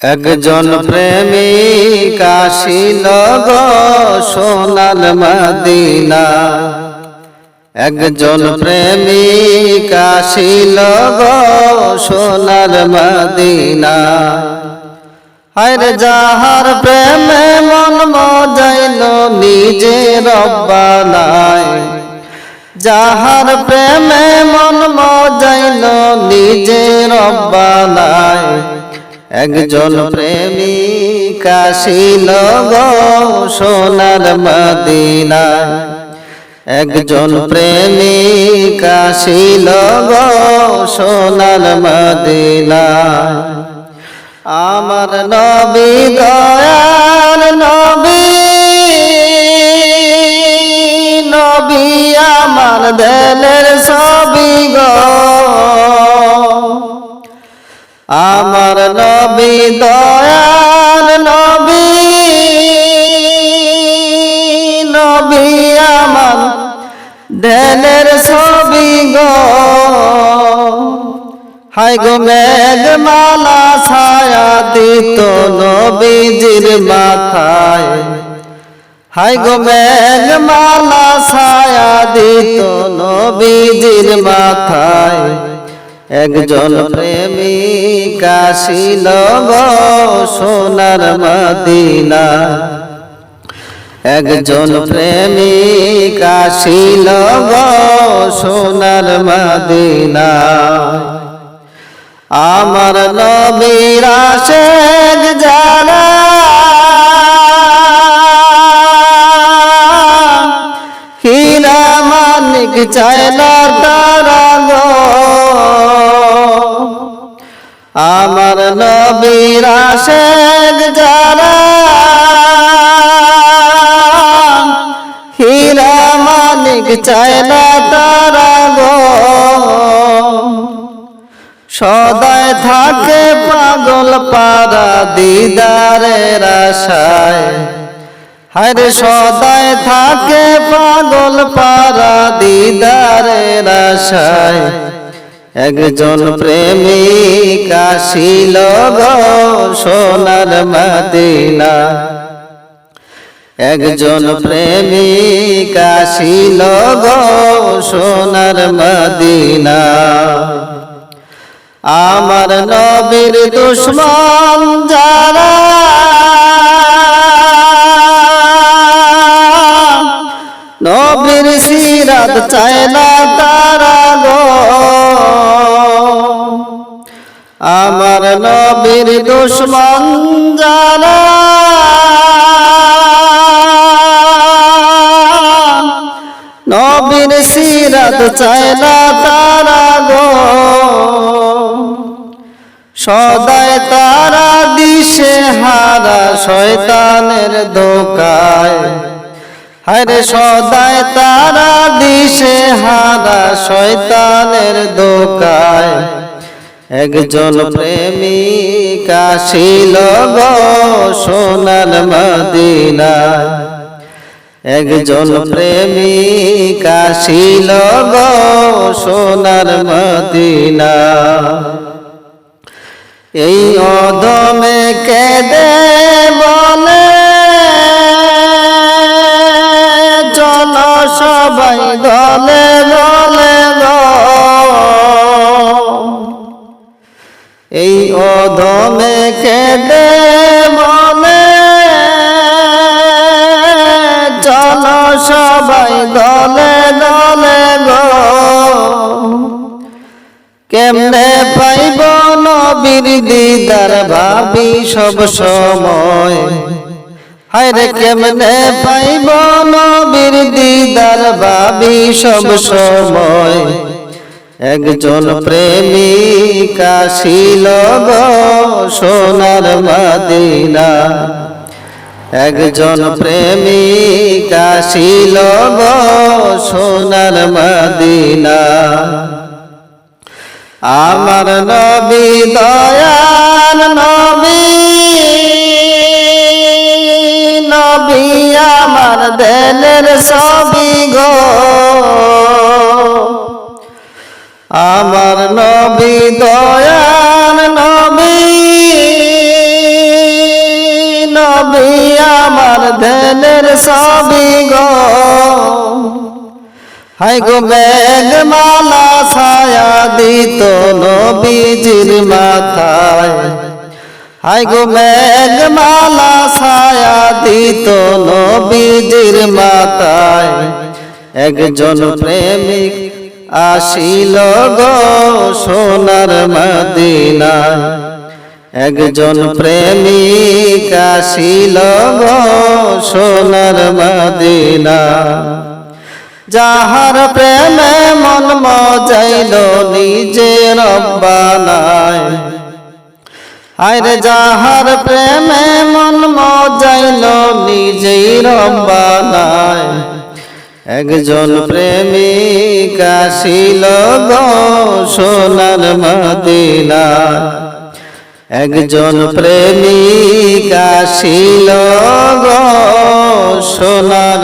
একজন প্রেমিক আসিল গো সোনার মদিনা। একজন প্রেমিক আসিল গো সোনার মদিনা। হায়রে যাহার প্রেমে মন মজাইল নিজে রব্বানায়। যাহার প্রেমে মন মজাইল নিজে রব্বানায়। একজন প্রেমিক আসিল গো সোনার মদিনায় একজন প্রেমিক আসিল গো সোনার মদিনায় আমার নবী দয়াল নবী নবী আমার দেলের সবই গো। আমার নবী দয়াল নবী নবী আমার দেলের সবই গো। হাই গো মেঘ মালা ছায়া দিত নবীজির মাথায়। হাই গো মেঘ মালা ছায়া দিত নবীজির মাথায়। একজন প্রেমিক গো সোনার মদিনা। একজন প্রেমিক আসিল সোনার মদিনা। আমার নবীর আশেক যারা হীরা মানিক চাইলা নবীর আশেক যারা হীরা মানিক চাইলা তারা গো। সদায় থাকে পাগল পারা দিদারের আশায়। হরে সদায় থাকে পাগল পারা দিদারের আশায়। একজন প্রেমিক আসিল সোনার মদিনা। একজন প্রেমিক আসিল সোনার মদিনা। আমার নবীর দুশ্মন যারা নবীর সিরাত চায় না তারা আমার নবীর দুশ্মন যারা নবীর সিরাত চায় না তারা গো। সদায় তারা দিশে হারা শয়তানের দোকায় হরে সদায় তারা দিশে হারা শয়তানের দোকায় একজন প্রেমিক আসিল সোনার মদিনায়। একজন প্রেমিক আসিল সোনার মদিনা এই অদমে কেদে বলে, চল সবাই অদমে কেদে বলে চল সবাই দলে দলে গো। কেমনে পাইব নবীর দিদার ভাবি সব সময়? হায়রে কেমনে পাইব নবীর দিদার ভাবি সব সময়? একজন প্রেমিক আসিল গো সোনার মদিনা। একজন প্রেমিক আসিল গো সোনার মদিনা। আমার নবী দয়াল নবী নবী আমার দেলের আমার নবী, দয়াল নবী নবী আমার ধ্যানের সবই গো। হাই গো মেঘমালা ছায়া দিত নবীজির মাথায়। হাই গো মেঘমালা ছায়া দিত নবীজির মাথায়। একজন প্রেমিক আসিল গো সোনার মদিনায় একজন প্রেমিক আসিল গো সোনার মদিনা। যাহার প্রেমে মন মজাইল নিজে রব্বানায়। আরে যাহার প্রেমে একজন প্রেমিক আসিল সোনার মদিনা। একজন প্রেমিক আসিল সোনার সোনার